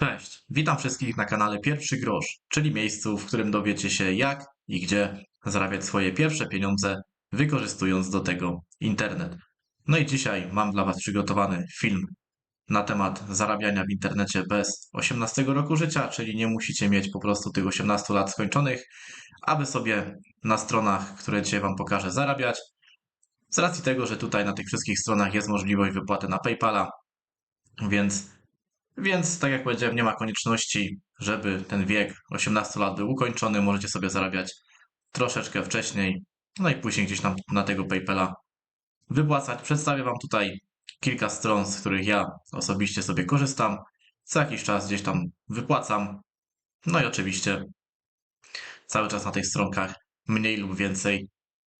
Cześć, witam wszystkich na kanale Pierwszy Grosz, czyli miejscu, w którym dowiecie się jak i gdzie zarabiać swoje pierwsze pieniądze, wykorzystując do tego internet. No i dzisiaj mam dla Was przygotowany film na temat zarabiania w internecie bez 18 roku życia, czyli nie musicie mieć po prostu tych 18 lat skończonych, aby sobie na stronach, które dzisiaj Wam pokażę, zarabiać. Z racji tego, że tutaj na tych wszystkich stronach jest możliwość wypłaty na PayPala, więc więc, tak jak powiedziałem, nie ma konieczności, żeby ten wiek 18 lat był ukończony. Możecie sobie zarabiać troszeczkę wcześniej, no i później gdzieś tam na tego PayPala wypłacać. Przedstawię Wam tutaj kilka stron, z których ja osobiście sobie korzystam. Co jakiś czas gdzieś tam wypłacam. No i oczywiście cały czas na tych stronkach mniej lub więcej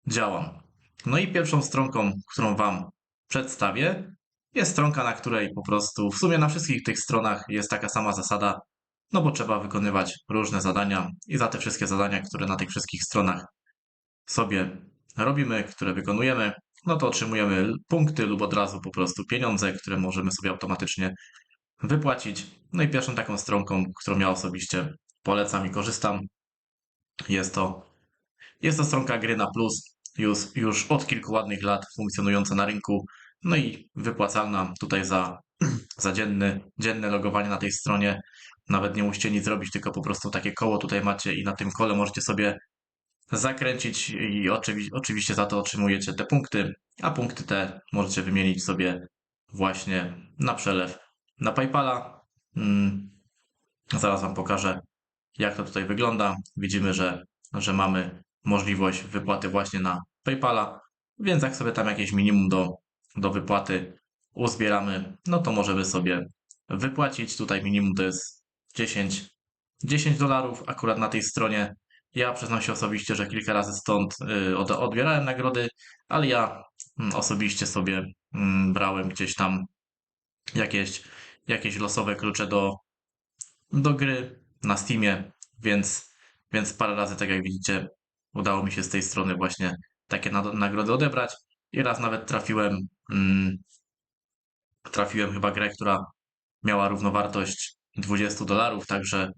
działam. No i pierwszą stronką, którą Wam przedstawię, jest stronka, na której po prostu w sumie na wszystkich tych stronach jest taka sama zasada, no bo trzeba wykonywać różne zadania i za te wszystkie zadania, które na tych wszystkich stronach sobie robimy, które wykonujemy, no to otrzymujemy punkty lub od razu po prostu pieniądze, które możemy sobie automatycznie wypłacić. No i pierwszą taką stronką, którą ja osobiście polecam i korzystam, jest to, jest to stronka Gry na Plus, już, już od kilku ładnych lat funkcjonująca na rynku. No i wypłacalna tutaj za, za dzienny, dzienne logowanie na tej stronie. Nawet nie musicie nic zrobić, tylko po prostu takie koło tutaj macie i na tym kole możecie sobie zakręcić i oczywi oczywiście za to otrzymujecie te punkty, a punkty te możecie wymienić sobie właśnie na przelew na PayPala. Hmm. Zaraz Wam pokażę, jak to tutaj wygląda. Widzimy, że, że mamy możliwość wypłaty właśnie na PayPala, więc jak sobie tam jakieś minimum do, do wypłaty uzbieramy, no to możemy sobie wypłacić. Tutaj minimum to jest 10, 10 dolarów akurat na tej stronie. Ja przyznam się osobiście, że kilka razy stąd y, odbierałem nagrody, ale ja mm, osobiście sobie mm, brałem gdzieś tam jakieś, jakieś losowe klucze do, do gry na Steamie, więc, więc parę razy, tak jak widzicie, udało mi się z tej strony właśnie takie nagrody odebrać. I raz nawet trafiłem, trafiłem chyba grę, która miała równowartość 20 dolarów, także,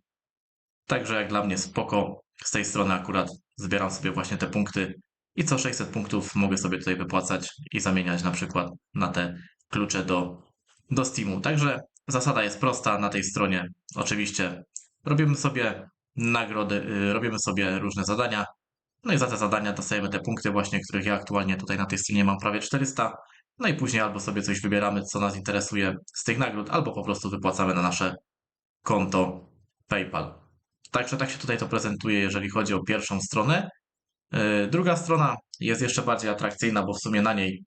także jak dla mnie spoko. Z tej strony akurat zbieram sobie właśnie te punkty i co 600 punktów mogę sobie tutaj wypłacać i zamieniać na przykład na te klucze do, do Steamu. Także zasada jest prosta na tej stronie. Oczywiście robimy sobie nagrody, y, robimy sobie różne zadania, no i za te zadania dostajemy te punkty właśnie, których ja aktualnie tutaj na tej stronie mam prawie 400. No i później albo sobie coś wybieramy, co nas interesuje z tych nagród, albo po prostu wypłacamy na nasze konto PayPal. Także tak się tutaj to prezentuje, jeżeli chodzi o pierwszą stronę. Yy, druga strona jest jeszcze bardziej atrakcyjna, bo w sumie na niej,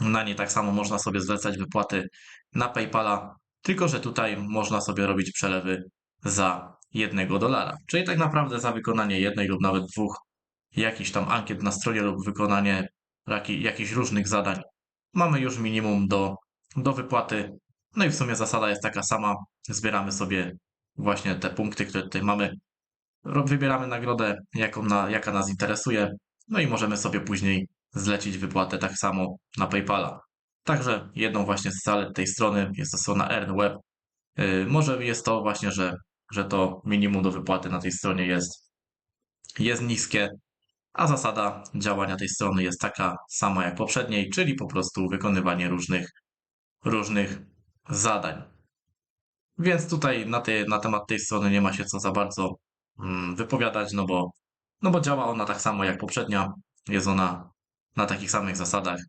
na niej tak samo można sobie zlecać wypłaty na PayPala, tylko że tutaj można sobie robić przelewy za jednego dolara. Czyli tak naprawdę za wykonanie jednej lub nawet dwóch jakiś tam ankiet na stronie lub wykonanie jakichś różnych zadań, mamy już minimum do, do wypłaty. No i w sumie zasada jest taka sama. Zbieramy sobie właśnie te punkty, które tutaj mamy. Wybieramy nagrodę, jaką na, jaka nas interesuje. No i możemy sobie później zlecić wypłatę tak samo na PayPala. Także jedną właśnie z zalet tej strony jest to strona EarnWeb. Yy, może jest to właśnie, że, że to minimum do wypłaty na tej stronie jest, jest niskie, a zasada działania tej strony jest taka sama jak poprzedniej, czyli po prostu wykonywanie różnych, różnych zadań. Więc tutaj na, te, na temat tej strony nie ma się co za bardzo mm, wypowiadać, no bo, no bo działa ona tak samo jak poprzednia, jest ona na takich samych zasadach,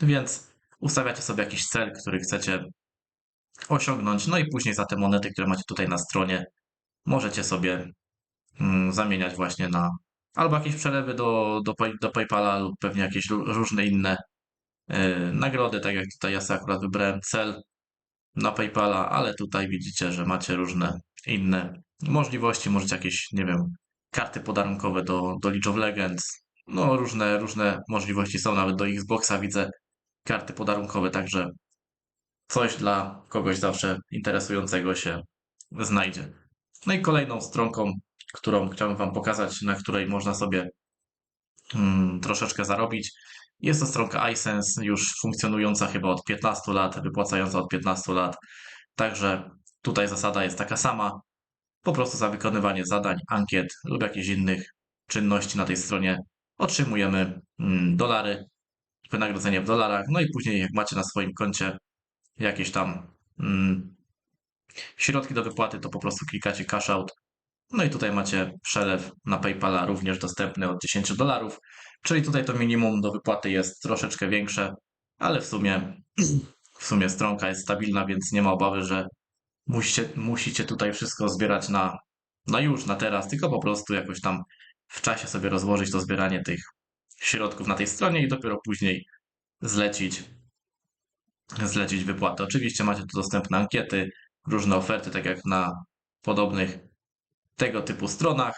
więc ustawiacie sobie jakiś cel, który chcecie osiągnąć, no i później za te monety, które macie tutaj na stronie, możecie sobie mm, zamieniać właśnie na albo jakieś przelewy do, do, do PayPala lub pewnie jakieś różne inne yy, nagrody, tak jak tutaj ja sobie akurat wybrałem cel na PayPala, ale tutaj widzicie, że macie różne inne możliwości, możecie jakieś, nie wiem, karty podarunkowe do, do League of Legends, no różne, różne możliwości są, nawet do Xboxa widzę karty podarunkowe, także coś dla kogoś zawsze interesującego się znajdzie. No i kolejną stronką którą chciałbym Wam pokazać, na której można sobie hmm, troszeczkę zarobić. Jest to stronka iSense, już funkcjonująca chyba od 15 lat, wypłacająca od 15 lat. Także tutaj zasada jest taka sama. Po prostu za wykonywanie zadań, ankiet lub jakichś innych czynności na tej stronie otrzymujemy mm, dolary, wynagrodzenie w dolarach. No i później, jak macie na swoim koncie jakieś tam mm, środki do wypłaty, to po prostu klikacie cash out. No i tutaj macie przelew na PayPala również dostępny od 10 dolarów, czyli tutaj to minimum do wypłaty jest troszeczkę większe, ale w sumie, w sumie stronka jest stabilna, więc nie ma obawy, że musicie, musicie tutaj wszystko zbierać na, na już, na teraz, tylko po prostu jakoś tam w czasie sobie rozłożyć to zbieranie tych środków na tej stronie i dopiero później zlecić, zlecić wypłatę. Oczywiście macie tu dostępne ankiety, różne oferty, tak jak na podobnych tego typu stronach.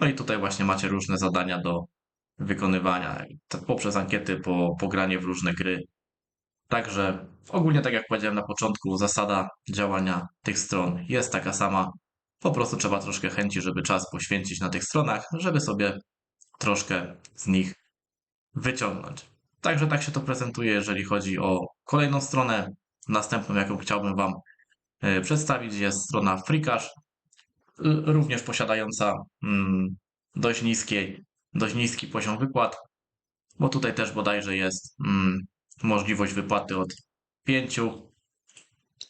No i tutaj właśnie macie różne zadania do wykonywania poprzez ankiety po, po granie w różne gry. Także ogólnie, tak jak powiedziałem na początku, zasada działania tych stron jest taka sama. Po prostu trzeba troszkę chęci, żeby czas poświęcić na tych stronach, żeby sobie troszkę z nich wyciągnąć. Także tak się to prezentuje, jeżeli chodzi o kolejną stronę. Następną, jaką chciałbym Wam e, przedstawić, jest strona Freecash, również posiadająca mm, dość, niskiej, dość niski poziom wypłat, bo tutaj też bodajże jest mm, możliwość wypłaty od 5,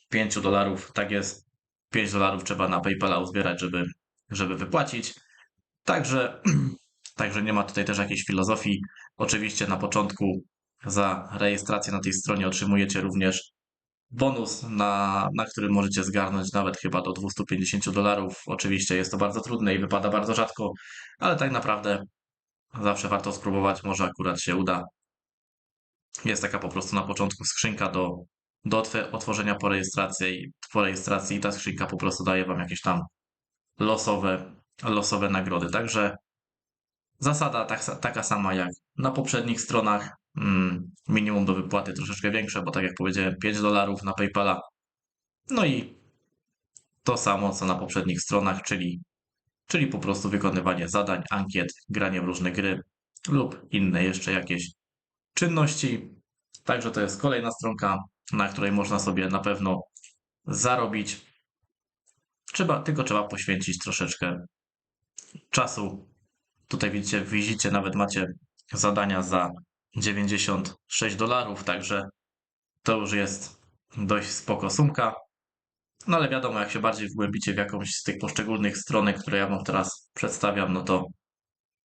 5 dolarów, tak jest, 5 dolarów trzeba na PayPala uzbierać, żeby, żeby wypłacić. Także, także nie ma tutaj też jakiejś filozofii. Oczywiście na początku za rejestrację na tej stronie otrzymujecie również bonus, na, na którym możecie zgarnąć nawet chyba do 250 dolarów. Oczywiście jest to bardzo trudne i wypada bardzo rzadko, ale tak naprawdę zawsze warto spróbować, może akurat się uda. Jest taka po prostu na początku skrzynka do, do otworzenia po rejestracji, po rejestracji i ta skrzynka po prostu daje Wam jakieś tam losowe, losowe nagrody. Także zasada tak, taka sama jak na poprzednich stronach. Mm, minimum do wypłaty troszeczkę większe, bo tak jak powiedziałem, 5 dolarów na PayPala. No i to samo co na poprzednich stronach, czyli, czyli po prostu wykonywanie zadań, ankiet, granie w różne gry lub inne jeszcze jakieś czynności. Także to jest kolejna stronka, na której można sobie na pewno zarobić. Trzeba, tylko trzeba poświęcić troszeczkę czasu. Tutaj widzicie, widzicie, nawet macie zadania za 96 dolarów, także to już jest dość spoko sumka. No ale wiadomo, jak się bardziej wgłębicie w jakąś z tych poszczególnych stronek, które ja Wam teraz przedstawiam, no to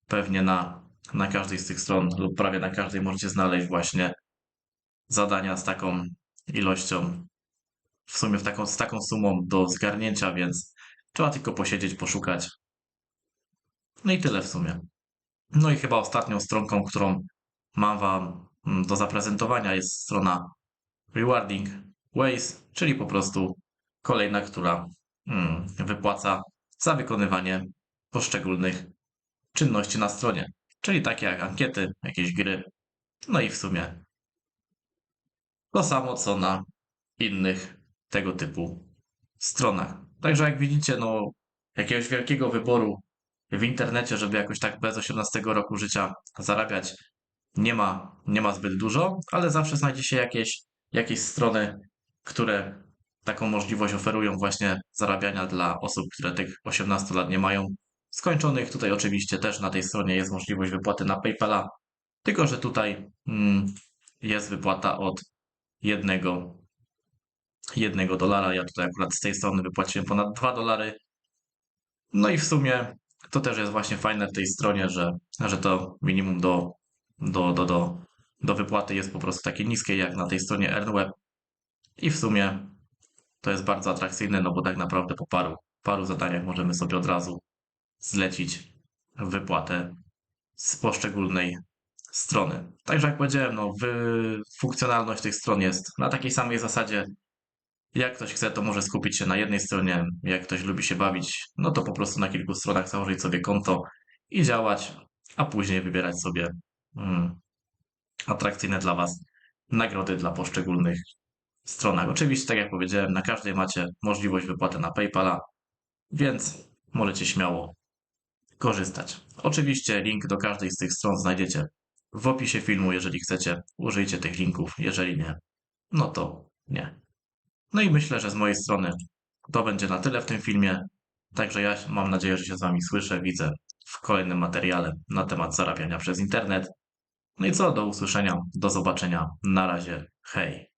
pewnie na, na każdej z tych stron lub prawie na każdej możecie znaleźć właśnie zadania z taką ilością, w sumie w taką, z taką sumą do zgarnięcia, więc trzeba tylko posiedzieć, poszukać. No i tyle w sumie. No i chyba ostatnią stronką, którą mam Wam mm, do zaprezentowania jest strona Rewarding Ways, czyli po prostu kolejna, która mm, wypłaca za wykonywanie poszczególnych czynności na stronie, czyli takie jak ankiety, jakieś gry, no i w sumie to samo co na innych tego typu stronach. Także jak widzicie, no jakiegoś wielkiego wyboru w internecie, żeby jakoś tak bez 18 roku życia zarabiać nie ma, nie ma zbyt dużo, ale zawsze znajdzie się jakieś, jakieś strony, które taką możliwość oferują właśnie zarabiania dla osób, które tych 18 lat nie mają skończonych. Tutaj oczywiście też na tej stronie jest możliwość wypłaty na PayPala, tylko że tutaj mm, jest wypłata od jednego, jednego dolara. Ja tutaj akurat z tej strony wypłaciłem ponad 2 dolary. No i w sumie to też jest właśnie fajne w tej stronie, że, że to minimum do do, do, do, do wypłaty jest po prostu takie niskie jak na tej stronie EarnWeb i w sumie to jest bardzo atrakcyjne, no bo tak naprawdę po paru, paru zadaniach możemy sobie od razu zlecić wypłatę z poszczególnej strony. Także jak powiedziałem, no, funkcjonalność tych stron jest na takiej samej zasadzie. Jak ktoś chce, to może skupić się na jednej stronie. Jak ktoś lubi się bawić, no to po prostu na kilku stronach założyć sobie konto i działać, a później wybierać sobie atrakcyjne dla Was nagrody dla poszczególnych stronach. Oczywiście, tak jak powiedziałem, na każdej macie możliwość wypłaty na PayPala, więc możecie śmiało korzystać. Oczywiście link do każdej z tych stron znajdziecie w opisie filmu, jeżeli chcecie, użyjcie tych linków, jeżeli nie, no to nie. No i myślę, że z mojej strony to będzie na tyle w tym filmie. Także ja mam nadzieję, że się z Wami słyszę, widzę w kolejnym materiale na temat zarabiania przez internet. No i co, do usłyszenia, do zobaczenia. Na razie, hej.